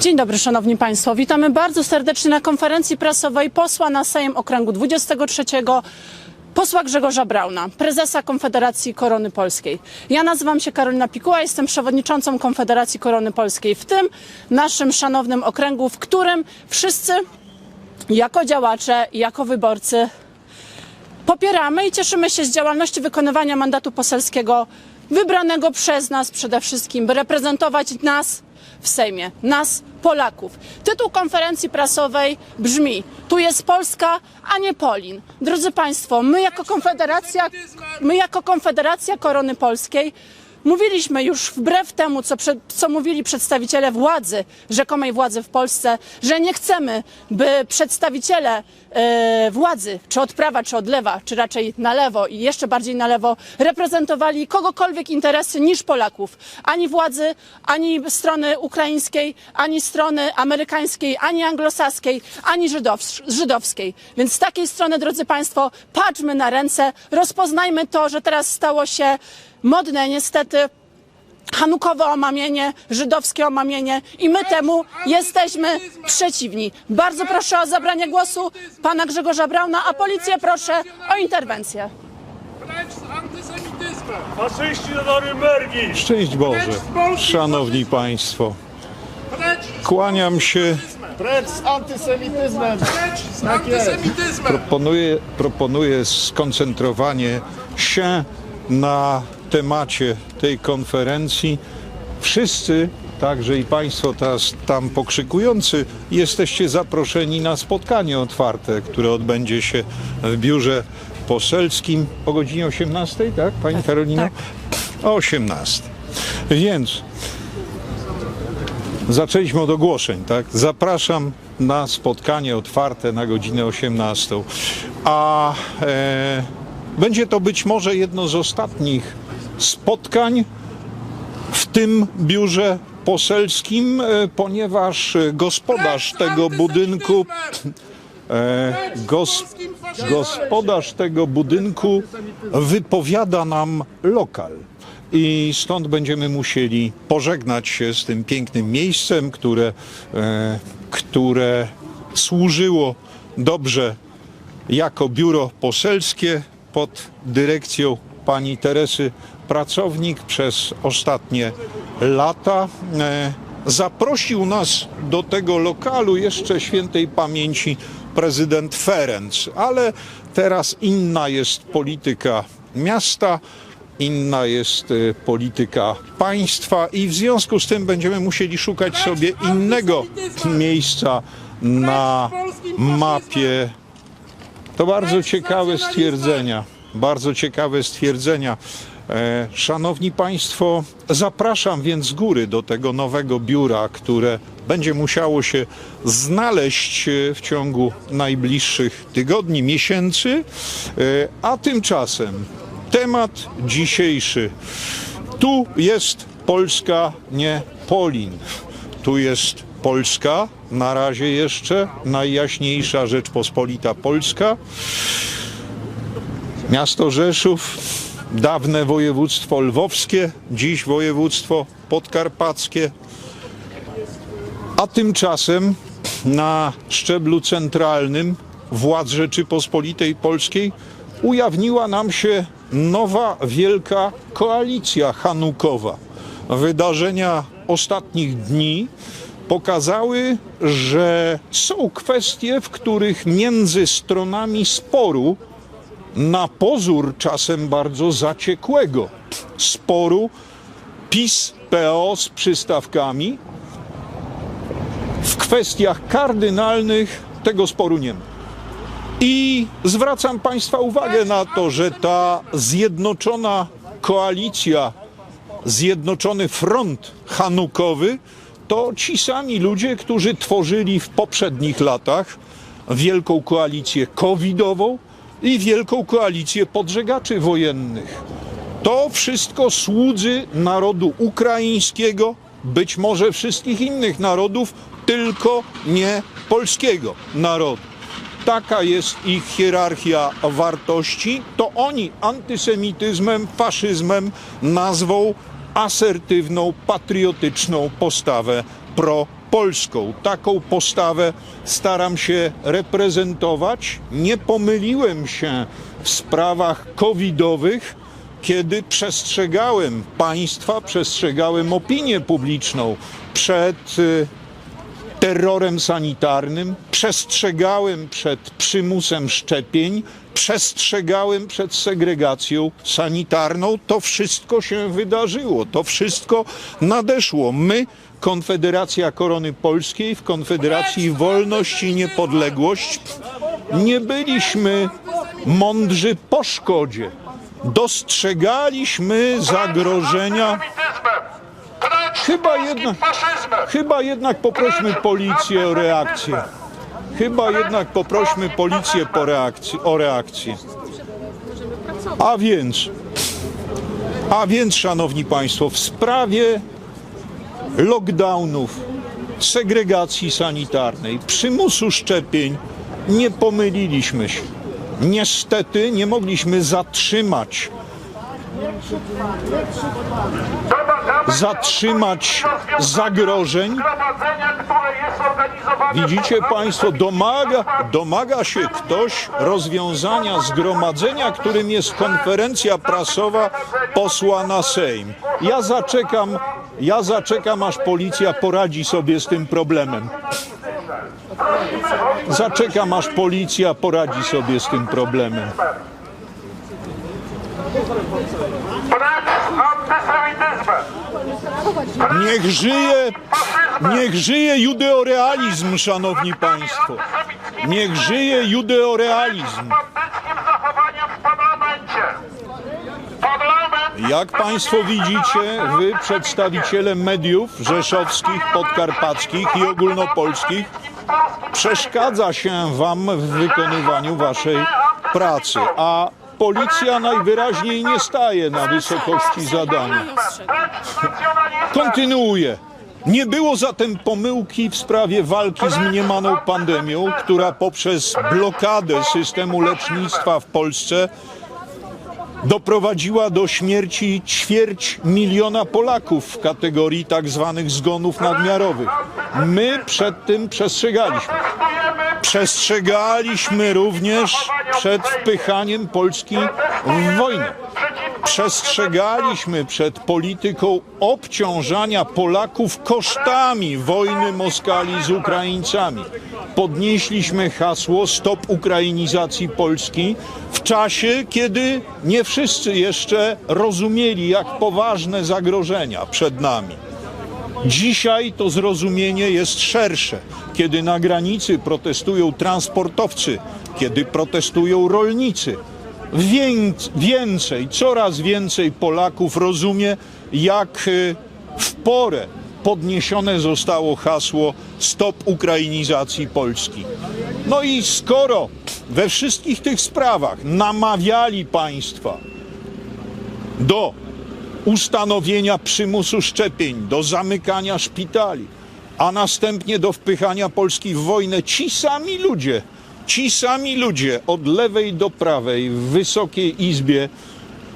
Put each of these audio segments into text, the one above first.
Dzień dobry, Szanowni Państwo. Witamy bardzo serdecznie na konferencji prasowej posła na Sejm Okręgu 23, posła Grzegorza Brauna, prezesa Konfederacji Korony Polskiej. Ja nazywam się Karolina Pikuła, jestem przewodniczącą Konfederacji Korony Polskiej, w tym naszym szanownym okręgu, w którym wszyscy jako działacze, jako wyborcy popieramy i cieszymy się z działalności wykonywania mandatu poselskiego wybranego przez nas przede wszystkim, by reprezentować nas w Sejmie, nas Polaków. Tytuł konferencji prasowej brzmi: Tu jest Polska, a nie Polin. Drodzy Państwo, my jako Konfederacja, my jako Konfederacja Korony Polskiej Mówiliśmy już wbrew temu, co, przed, co mówili przedstawiciele władzy, rzekomej władzy w Polsce, że nie chcemy, by przedstawiciele e, władzy, czy od prawa, czy od lewa, czy raczej na lewo i jeszcze bardziej na lewo, reprezentowali kogokolwiek interesy niż Polaków. Ani władzy, ani strony ukraińskiej, ani strony amerykańskiej, ani anglosaskiej, ani żydows żydowskiej. Więc z takiej strony, drodzy Państwo, patrzmy na ręce, rozpoznajmy to, że teraz stało się modne niestety hanukowe omamienie, żydowskie omamienie i my temu jesteśmy przeciwni. Bardzo proszę o zabranie głosu pana Grzegorza Brauna, a policję proszę o interwencję. Precz z antysemityzmem! Faszyści do Norymbergi! Szczęść Boże, szanowni państwo. Kłaniam się, Precz z antysemityzmem! Precz z Tak antysemityzmem! proponuję, proponuję skoncentrowanie się na temacie tej konferencji. Wszyscy, także i państwo teraz tam pokrzykujący, jesteście zaproszeni na spotkanie otwarte, które odbędzie się w biurze poselskim o godzinie 18, tak, pani Karolina? O 18. Więc Zaczęliśmy od ogłoszeń, tak? Zapraszam na spotkanie otwarte na godzinę 18. A e, będzie to być może jedno z ostatnich spotkań w tym biurze poselskim, e, ponieważ gospodarz tego budynku e, gos, gospodarz tego budynku wypowiada nam lokal. I stąd będziemy musieli pożegnać się z tym pięknym miejscem, które, e, które służyło dobrze jako biuro poselskie pod dyrekcją pani Teresy Pracownik przez ostatnie lata. E, Zaprosił nas do tego lokalu jeszcze świętej pamięci prezydent Ferenc, ale teraz inna jest polityka miasta, inna jest e, polityka państwa i w związku z tym będziemy musieli szukać sobie innego miejsca na mapie to bardzo ciekawe stwierdzenia. Bardzo ciekawe stwierdzenia. E, Szanowni Państwo, zapraszam więc z góry do tego nowego biura, które będzie musiało się znaleźć e, w ciągu najbliższych tygodni, miesięcy. E, A tymczasem temat dzisiejszy. Tu jest Polska, nie Polin. Tu jest Polska, na razie jeszcze najjaśniejsza Rzeczpospolita Polska. Miasto Rzeszów, dawne województwo lwowskie, dziś województwo podkarpackie. A tymczasem na szczeblu centralnym władz Rzeczypospolitej Polskiej ujawniła nam się nowa wielka koalicja hanukowa. Wydarzenia ostatnich dni pokazały, że są kwestie, w których między stronami sporu, na pozór czasem bardzo zaciekłego sporu PiS-PO z przystawkami, w kwestiach kardynalnych tego sporu nie ma. I zwracam Państwa uwagę na to, że ta zjednoczona koalicja, zjednoczony front hanukowy, to ci sami ludzie, którzy tworzyli w poprzednich latach wielką koalicję covidową i wielką koalicję podżegaczy wojennych. To wszystko słudzy narodu ukraińskiego, być może wszystkich innych narodów, tylko nie polskiego narodu. Taka jest ich hierarchia wartości. To oni antysemityzmem, faszyzmem nazwą asertywną, patriotyczną postawę Polską. Taką postawę staram się reprezentować. Nie pomyliłem się w sprawach covidowych, kiedy przestrzegałem państwa, przestrzegałem opinię publiczną przed y, terrorem sanitarnym, przestrzegałem przed przymusem szczepień, przestrzegałem przed segregacją sanitarną. To wszystko się wydarzyło, to wszystko nadeszło. My, Konfederacja Korony Polskiej, w Konfederacji Wolność i Niepodległość, nie byliśmy mądrzy po szkodzie. Dostrzegaliśmy zagrożenia. Chyba jednak, chyba jednak poprośmy policję o reakcję. Chyba jednak poprośmy policję po reakcji, o reakcję. A więc, a więc, szanowni państwo, w sprawie lockdownów, segregacji sanitarnej, przymusu szczepień nie pomyliliśmy się. Niestety nie mogliśmy zatrzymać zatrzymać zagrożeń. Widzicie Państwo, domaga, domaga się ktoś rozwiązania zgromadzenia, którym jest konferencja prasowa posła na Sejm. Ja zaczekam, ja zaczekam, aż policja poradzi sobie z tym problemem. Zaczekam, aż policja poradzi sobie z tym problemem. Precz z antysemityzmem! Niech żyje, niech żyje judeorealizm, szanowni państwo. Niech żyje judeorealizm. Jak państwo widzicie, wy przedstawiciele mediów rzeszowskich, podkarpackich i ogólnopolskich, przeszkadza się wam w wykonywaniu waszej pracy, a policja najwyraźniej nie staje na wysokości zadania. Kontynuuję. Nie było zatem pomyłki w sprawie walki z mniemaną pandemią, która poprzez blokadę systemu lecznictwa w Polsce doprowadziła do śmierci ćwierć miliona Polaków w kategorii tak zwanych zgonów nadmiarowych. My przed tym przestrzegaliśmy. Przestrzegaliśmy również przed wpychaniem Polski w wojnę. Przestrzegaliśmy przed polityką obciążania Polaków kosztami wojny Moskali z Ukraińcami. Podnieśliśmy hasło Stop Ukrainizacji Polski w czasie, kiedy nie wszyscy jeszcze rozumieli, jak poważne zagrożenia przed nami. Dzisiaj to zrozumienie jest szersze, kiedy na granicy protestują transportowcy, kiedy protestują rolnicy. Więc, więcej, coraz więcej Polaków rozumie, jak y, w porę podniesione zostało hasło Stop Ukrainizacji Polski. No i skoro we wszystkich tych sprawach namawiali państwa do ustanowienia przymusu szczepień, do zamykania szpitali, a następnie do wpychania Polski w wojnę, ci sami ludzie, ci sami ludzie od lewej do prawej w Wysokiej Izbie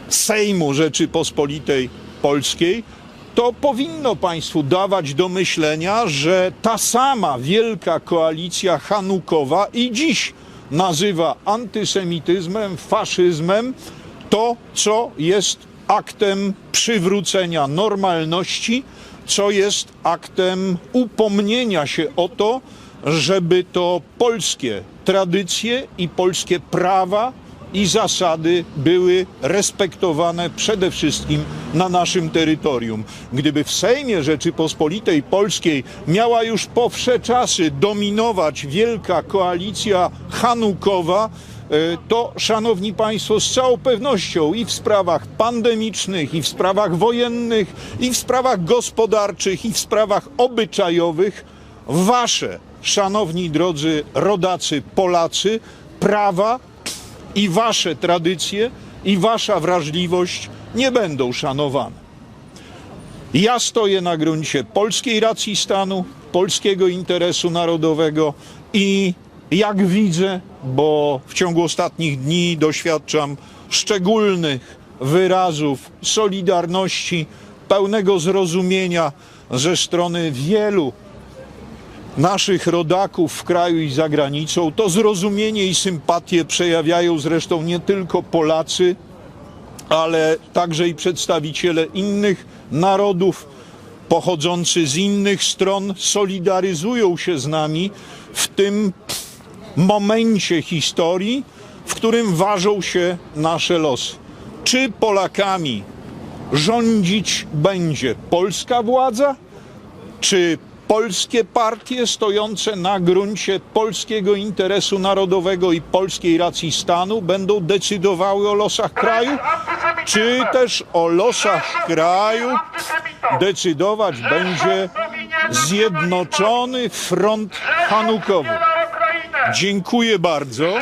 Sejmu Rzeczypospolitej Polskiej, to powinno Państwu dawać do myślenia, że ta sama wielka koalicja hanukowa i dziś nazywa antysemityzmem, faszyzmem to, co jest aktem przywrócenia normalności, co jest aktem upomnienia się o to, żeby to polskie tradycje i polskie prawa i zasady były respektowane przede wszystkim na naszym terytorium. Gdyby w Sejmie Rzeczypospolitej Polskiej miała już po wsze czasy dominować wielka koalicja hanukowa, e, to, szanowni państwo, z całą pewnością i w sprawach pandemicznych, i w sprawach wojennych, i w sprawach gospodarczych, i w sprawach obyczajowych, wasze, szanowni drodzy rodacy Polacy, prawa i wasze tradycje i wasza wrażliwość nie będą szanowane. Ja stoję na gruncie polskiej racji stanu, polskiego interesu narodowego i jak widzę, bo w ciągu ostatnich dni doświadczam szczególnych wyrazów solidarności, pełnego zrozumienia ze strony wielu naszych rodaków w kraju i za granicą. To zrozumienie i sympatię przejawiają zresztą nie tylko Polacy, ale także i przedstawiciele innych narodów pochodzący z innych stron solidaryzują się z nami w tym momencie historii, w którym ważą się nasze losy. Czy Polakami rządzić będzie polska władza, czy polskie partie stojące na gruncie polskiego interesu narodowego i polskiej racji stanu będą decydowały o losach kraju, czy też o losach kraju decydować będzie Zjednoczony Front Hanukowy. Dziękuję bardzo.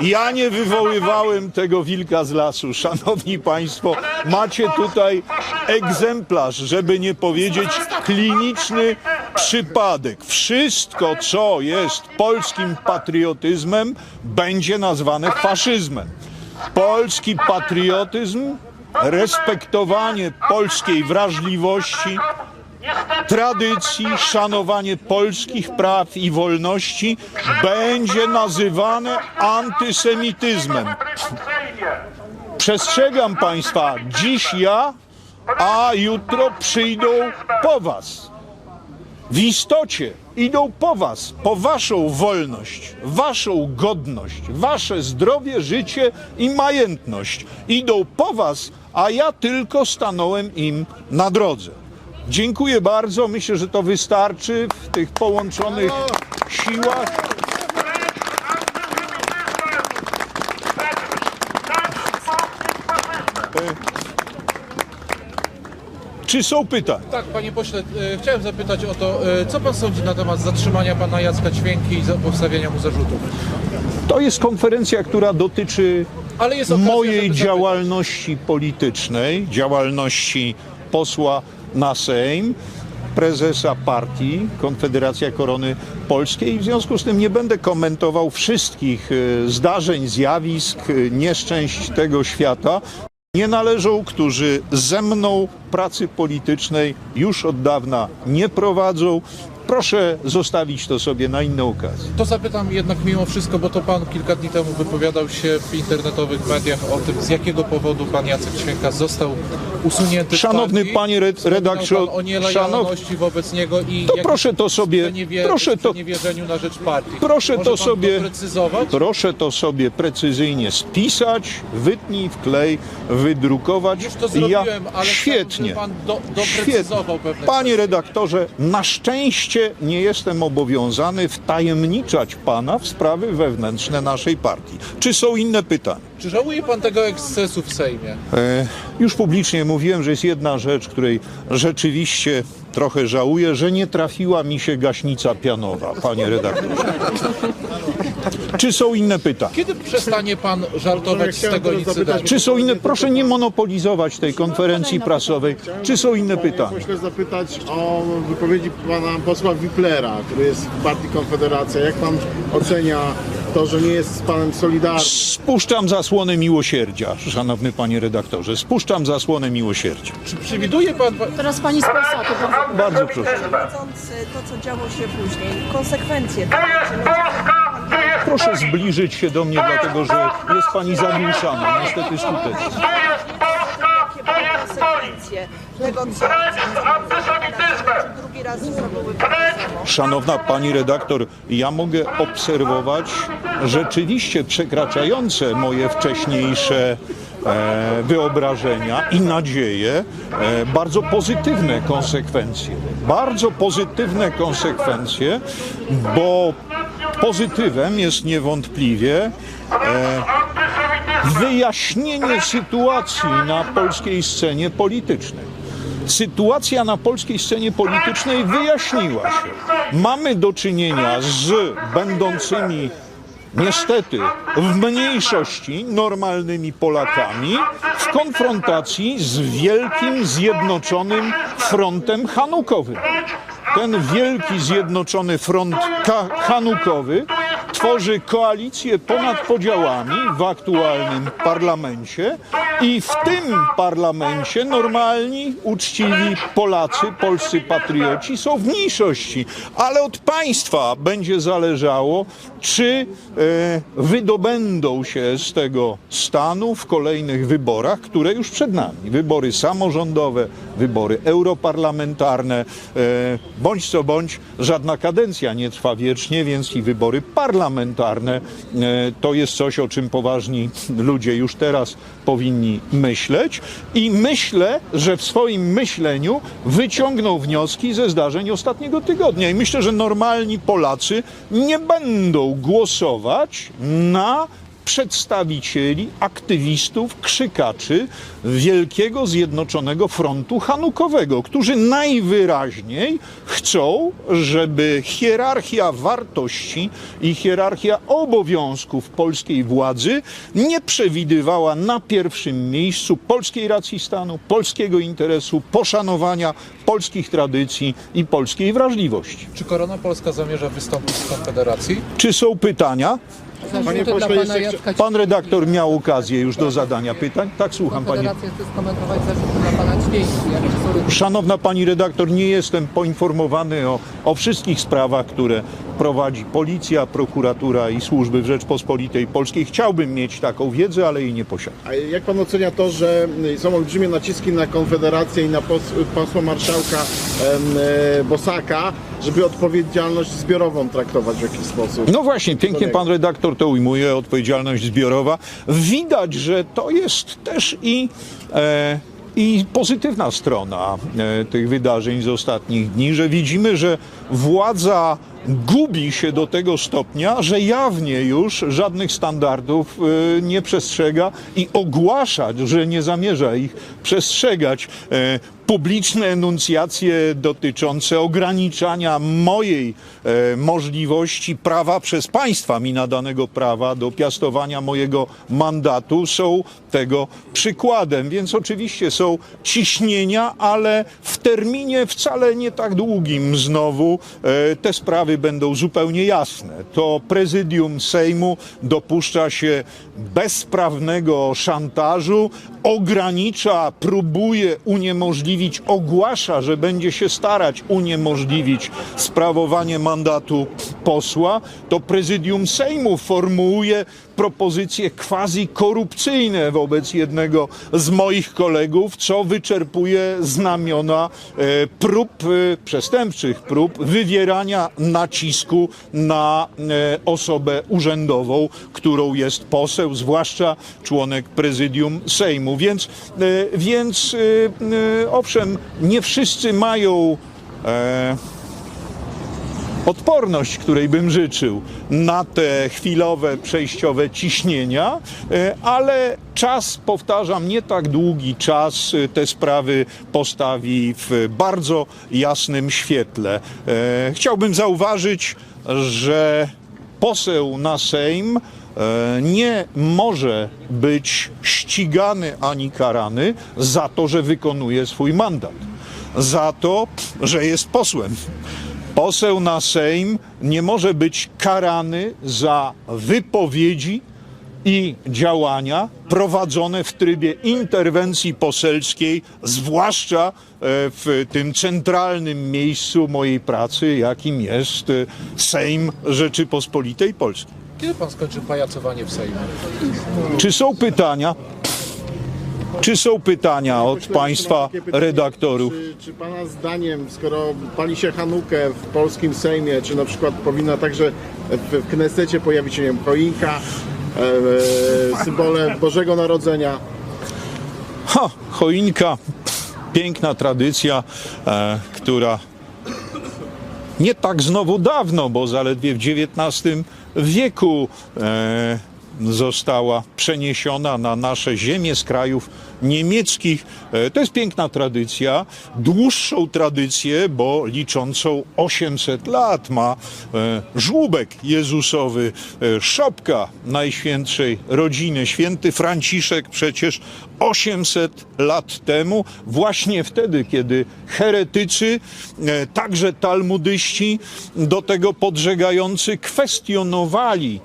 Ja nie wywoływałem tego wilka z lasu. Szanowni Państwo, macie tutaj egzemplarz, żeby nie powiedzieć kliniczny przypadek. Wszystko, co jest polskim patriotyzmem, będzie nazwane faszyzmem. Polski patriotyzm, respektowanie polskiej wrażliwości, tradycji, szanowanie polskich praw i wolności będzie nazywane antysemityzmem. Przestrzegam Państwa, dziś ja, a jutro przyjdą po Was. W istocie idą po Was, po Waszą wolność, Waszą godność, Wasze zdrowie, życie i majętność. Idą po Was, a ja tylko stanąłem im na drodze. Dziękuję bardzo. Myślę, że to wystarczy w tych połączonych siłach. Czy są pytania? Tak, panie pośle, e, chciałem zapytać o to, e, co pan sądzi na temat zatrzymania pana Jacka Ćwięki i za- postawienia mu zarzutów? To jest konferencja, która dotyczy Ale jest okazja, mojej żeby działalności politycznej, działalności posła na Sejm, prezesa partii Konfederacja Korony Polskiej w związku z tym nie będę komentował wszystkich e, zdarzeń, zjawisk, e, nieszczęść tego świata. Nie należą, którzy ze mną pracy politycznej już od dawna nie prowadzą. Proszę zostawić to sobie na inną okazję. To zapytam jednak mimo wszystko, bo to pan kilka dni temu wypowiadał się w internetowych mediach o tym, z jakiego powodu pan Jacek Ćwięka został usunięty Szanowny partii. panie red- redaktorze, pan o nielojalności wobec niego i To proszę to sobie, proszę to, sprzeniewierzeniu na rzecz partii. proszę Może to sobie, doprecyzować? proszę to sobie precyzyjnie spisać, wytnij, wklej, wydrukować. Już to zrobiłem, ja, ale świetnie. chciałbym, pan do, doprecyzował pewne Panie kwestie. redaktorze, na szczęście nie jestem obowiązany wtajemniczać pana w sprawy wewnętrzne naszej partii. Czy są inne pytania? Czy żałuje pan tego ekscesu w Sejmie? E, już publicznie mówiłem, że jest jedna rzecz, której rzeczywiście trochę żałuję, że nie trafiła mi się gaśnica pianowa, panie redaktorze. Czy są inne pytania? Kiedy przestanie pan żartować z tego incydentu? Czy są inne? Proszę nie monopolizować tej konferencji prasowej. Czy są inne pytania? Muszę zapytać o wypowiedzi pana posła Wiplera, który jest w partii Konfederacja. Jak pan ocenia to, że nie jest z panem solidarny? Spuszczam zasłonę miłosierdzia, szanowny panie redaktorze. Spuszczam zasłonę miłosierdzia. Czy przewiduje pan... Teraz pani z Polsatu. bardzo- Bardzo proszę. Widząc to, co działo się później, konsekwencje Tu jest Polska, Proszę zbliżyć się do mnie, dlatego że jest pani zagłuszana, niestety skutecznie. Tu jest Polska, co Precz z antysemityzmem. Precz Szanowna pani redaktor, ja mogę obserwować rzeczywiście przekraczające moje wcześniejsze e, wyobrażenia i nadzieje e, bardzo pozytywne konsekwencje. Bardzo pozytywne konsekwencje, bo pozytywem jest niewątpliwie e, wyjaśnienie sytuacji na polskiej scenie politycznej. Sytuacja na polskiej scenie politycznej wyjaśniła się. Mamy do czynienia z będącymi niestety w mniejszości normalnymi Polakami w konfrontacji z wielkim zjednoczonym frontem hanukowym. Ten wielki zjednoczony front ka- hanukowy tworzy koalicję ponad podziałami w aktualnym parlamencie i w tym parlamencie normalni, uczciwi Polacy, polscy patrioci są w mniejszości, ale od państwa będzie zależało, czy e, wydobędą się z tego stanu w kolejnych wyborach, które już przed nami. Wybory samorządowe, wybory europarlamentarne, e, bądź co bądź, żadna kadencja nie trwa wiecznie, więc i wybory parlamentarne e, to jest coś, o czym poważni ludzie już teraz powinni myśleć. I myślę, że w swoim myśleniu wyciągną wnioski ze zdarzeń ostatniego tygodnia. I myślę, że normalni Polacy nie będą głosować na przedstawicieli, aktywistów, krzykaczy Wielkiego Zjednoczonego Frontu Hanukowego, którzy najwyraźniej chcą, żeby hierarchia wartości i hierarchia obowiązków polskiej władzy nie przewidywała na pierwszym miejscu polskiej racji stanu, polskiego interesu, poszanowania polskich tradycji i polskiej wrażliwości. Czy Korona Polska zamierza wystąpić z Konfederacji? Czy są pytania? Panie Zarzuty dla pośle, pana jeszcze Jacka Pan redaktor miał okazję już do zadania pytań. Tak, słucham pani. Konfederacja chce skomentować zarzuty dla pana Ćwieński. Jakie są Szanowna pani redaktor, nie jestem poinformowany o, o wszystkich sprawach, które prowadzi policja, prokuratura i służby w Rzeczpospolitej Polskiej. Chciałbym mieć taką wiedzę, ale jej nie posiadam. A jak pan ocenia to, że są olbrzymie naciski na Konfederację i na pos, posła marszałka em, e, Bosaka, żeby odpowiedzialność zbiorową traktować w jakiś sposób? No właśnie, pięknie pan redaktor to ujmuje, odpowiedzialność zbiorowa. Widać, że to jest też i, e, i pozytywna strona e, tych wydarzeń z ostatnich dni, że widzimy, że władza gubi się do tego stopnia, że jawnie już żadnych standardów e, nie przestrzega i ogłasza, że nie zamierza ich przestrzegać. Publiczne enuncjacje dotyczące ograniczania mojej e, możliwości prawa przez państwa mi nadanego prawa do piastowania mojego mandatu są tego przykładem. Więc oczywiście są ciśnienia, ale w terminie wcale nie tak długim znowu e, te sprawy będą zupełnie jasne. To prezydium Sejmu dopuszcza się bezprawnego szantażu, ogranicza, próbuje uniemożliwić, ogłasza, że będzie się starać uniemożliwić sprawowanie mandatu posła, to prezydium Sejmu formułuje propozycje quasi korupcyjne wobec jednego z moich kolegów, co wyczerpuje znamiona e, prób, e, przestępczych prób wywierania nacisku na e, osobę urzędową, którą jest poseł, zwłaszcza członek prezydium Sejmu. Więc, więc owszem, nie wszyscy mają odporność, której bym życzył na te chwilowe, przejściowe ciśnienia, e, ale czas, powtarzam, nie tak długi czas e, te sprawy postawi w bardzo jasnym świetle. E, Chciałbym zauważyć, że poseł na Sejm nie może być ścigany ani karany za to, że wykonuje swój mandat. Za to, że jest posłem. Poseł na Sejm nie może być karany za wypowiedzi i działania prowadzone w trybie interwencji poselskiej, zwłaszcza e, w tym centralnym miejscu mojej pracy, jakim jest e, Sejm Rzeczypospolitej Polskiej. Kiedy pan skończy pajacowanie w Sejmie? Czy są pytania? Czy są pytania od Państwa redaktorów? Czy, czy Pana zdaniem, skoro pali się Hanukę w polskim Sejmie, czy na przykład powinna także w, w Knesecie pojawić się, nie wiem, choinka, e, e, symbole Bożego Narodzenia? Ha, choinka, piękna tradycja, e, która nie tak znowu dawno, bo zaledwie w XIX wieku e, została przeniesiona na nasze ziemię z krajów niemieckich. E, To jest piękna tradycja, dłuższą tradycję, bo liczącą 800 lat ma e, żłóbek Jezusowy, e, szopka Najświętszej Rodziny. Święty Franciszek przecież 800 lat temu, właśnie wtedy, kiedy heretycy, także talmudyści, do tego podżegający, kwestionowali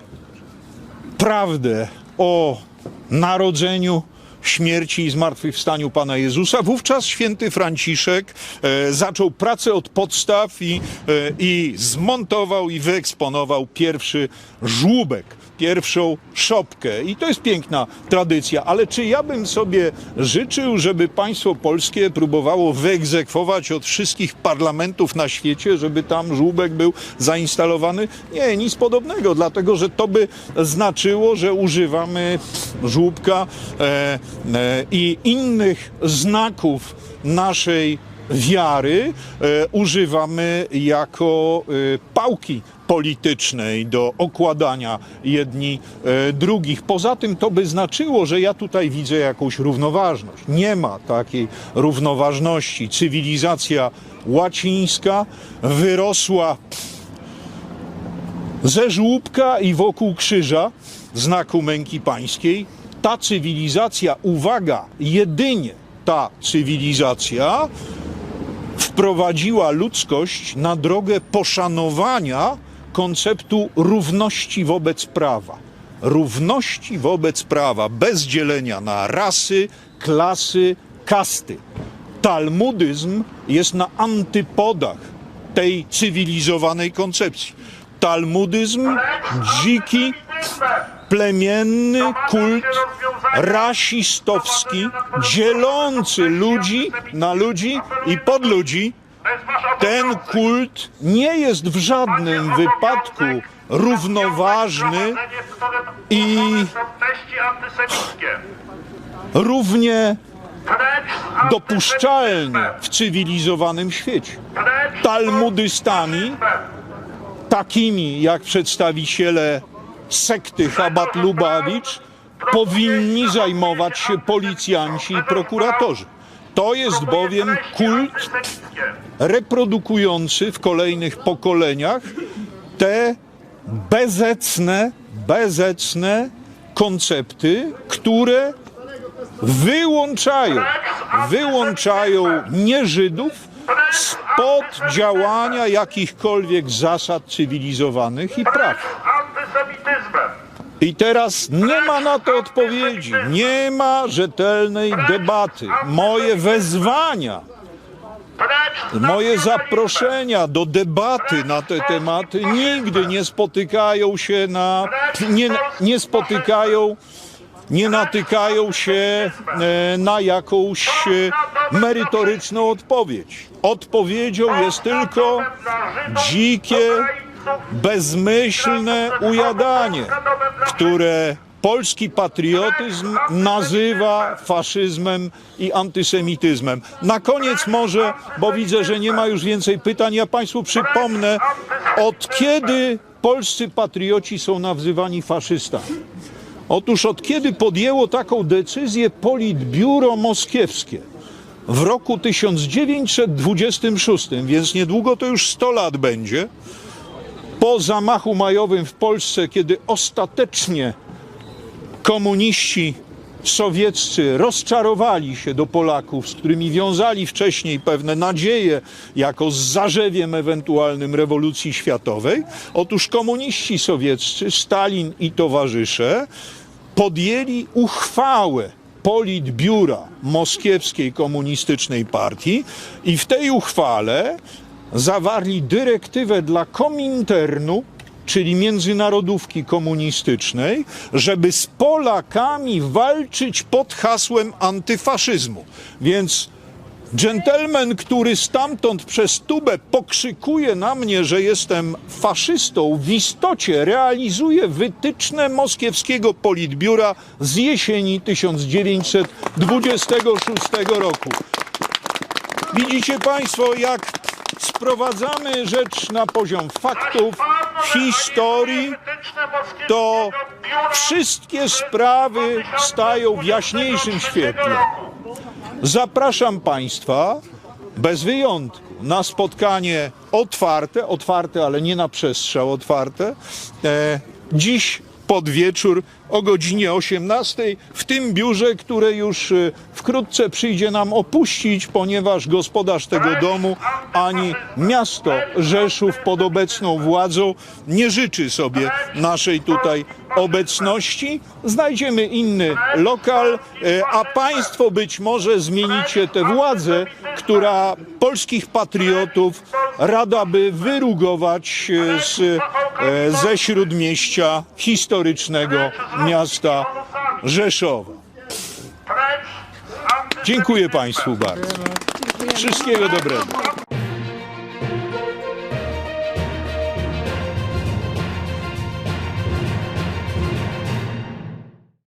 prawdę o narodzeniu, śmierci i zmartwychwstaniu Pana Jezusa. Wówczas święty Franciszek e, zaczął pracę od podstaw i, e, i zmontował i wyeksponował pierwszy żłóbek, pierwszą szopkę. I to jest piękna tradycja, ale czy ja bym sobie życzył, żeby państwo polskie próbowało wyegzekwować od wszystkich parlamentów na świecie, żeby tam żłóbek był zainstalowany? Nie, nic podobnego, dlatego że to by znaczyło, że używamy żłóbka e, e, i innych znaków naszej wiary e, używamy jako e, pałki politycznej do okładania jedni e, drugich. Poza tym to by znaczyło, że ja tutaj widzę jakąś równoważność. Nie ma takiej równoważności. Cywilizacja łacińska wyrosła ze żłóbka i wokół krzyża, znaku męki pańskiej, ta cywilizacja, uwaga, jedynie ta cywilizacja wprowadziła ludzkość na drogę poszanowania konceptu równości wobec prawa. Równości wobec prawa, bez dzielenia na rasy, klasy, kasty. Talmudyzm jest na antypodach tej cywilizowanej koncepcji. Talmudyzm, dziki, plemienny kult rasistowski, dzielący ludzi na ludzi i pod ludzi. Ten kult nie jest w żadnym wypadku równoważny i równie dopuszczalny w cywilizowanym świecie. Talmudystami, takimi jak przedstawiciele sekty Chabad Lubawicz, powinni zajmować się policjanci i prokuratorzy. To jest bowiem kult reprodukujący w kolejnych pokoleniach te bezecne, bezecne koncepty, które wyłączają, wyłączają nieżydów spod działania jakichkolwiek zasad cywilizowanych i praw. I teraz nie ma na to odpowiedzi, nie ma rzetelnej debaty. Moje wezwania, moje zaproszenia do debaty na te tematy nigdy nie spotykają się na. nie, nie spotykają. Nie natykają się e, na jakąś e, merytoryczną odpowiedź. Odpowiedzią jest tylko dzikie, bezmyślne ujadanie, które polski patriotyzm nazywa faszyzmem i antysemityzmem. Na koniec może, bo widzę, że nie ma już więcej pytań, ja Państwu przypomnę, od kiedy polscy patrioci są nazywani faszystami. Otóż od kiedy podjęło taką decyzję Politbiuro Moskiewskie w roku 1926, więc niedługo to już 100 lat będzie, po zamachu majowym w Polsce, kiedy ostatecznie komuniści sowieccy rozczarowali się do Polaków, z którymi wiązali wcześniej pewne nadzieje jako z zarzewiem ewentualnym rewolucji światowej. Otóż komuniści sowieccy, Stalin i towarzysze podjęli uchwałę Politbiura Moskiewskiej Komunistycznej Partii i w tej uchwale zawarli dyrektywę dla Kominternu, czyli międzynarodówki komunistycznej, żeby z Polakami walczyć pod hasłem antyfaszyzmu. Więc dżentelmen, który stamtąd przez tubę pokrzykuje na mnie, że jestem faszystą, w istocie realizuje wytyczne moskiewskiego politbiura z jesieni 1926 roku. Widzicie Państwo, jak sprowadzamy rzecz na poziom faktów, historii, to wszystkie sprawy stają w jaśniejszym świetle. Zapraszam Państwa bez wyjątku na spotkanie otwarte, otwarte, ale nie na przestrzał otwarte, e, dziś pod wieczór o godzinie 18 w tym biurze, które już e, wkrótce przyjdzie nam opuścić, ponieważ gospodarz tego domu ani miasto Rzeszów pod obecną władzą nie życzy sobie naszej tutaj obecności. Znajdziemy inny lokal, e, a Państwo być może zmienicie tę władzę, która polskich patriotów rada by wyrugować e, z, e, ze śródmieścia historycznego miasta Rzeszowa. Dziękuję Państwu bardzo. Wszystkiego dobrego.